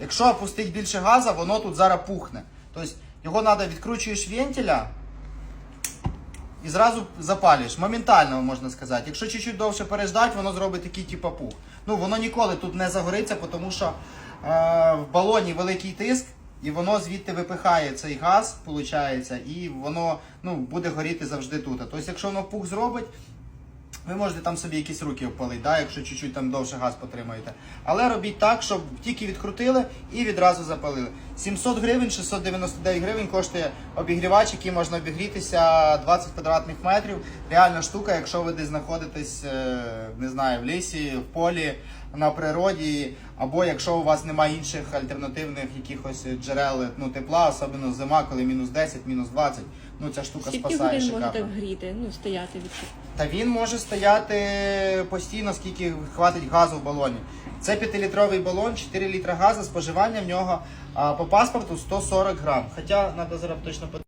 Якщо пустить більше газу, воно тут зараз пухне. Тобто його треба відкручуєш вентиля і зразу запалюєш. Моментально можна сказати. Якщо чуть-чуть довше переждати, воно зробить такий типу пух. Ну воно ніколи тут не загориться, тому що е, в балоні великий тиск. І воно звідти випихає цей газ, виходить, і воно ну, буде горіти завжди тут. Тобто, якщо воно пух зробить, ви можете там собі якісь руки опалити, да, якщо чуть-чуть там довше газ потримаєте. Але робіть так, щоб тільки відкрутили і відразу запалили. 700 гривень, 699 гривень коштує обігрівач, який можна обігрітися 20 квадратних метрів. Реальна штука, якщо ви десь знаходитесь, е, не знаю, в лісі, в полі, на природі, або якщо у вас немає інших альтернативних якихось джерел ну, тепла, особливо зима, коли мінус 10, мінус 20. Ну ця штука Скільки спасає годин може шикарно. так гріти, ну, стояти від Та він може стояти постійно, скільки хватить газу в балоні. Це 5-літровий балон, 4 літра газу, споживання в нього а, по паспорту 140 грам. Хоча треба зараз точно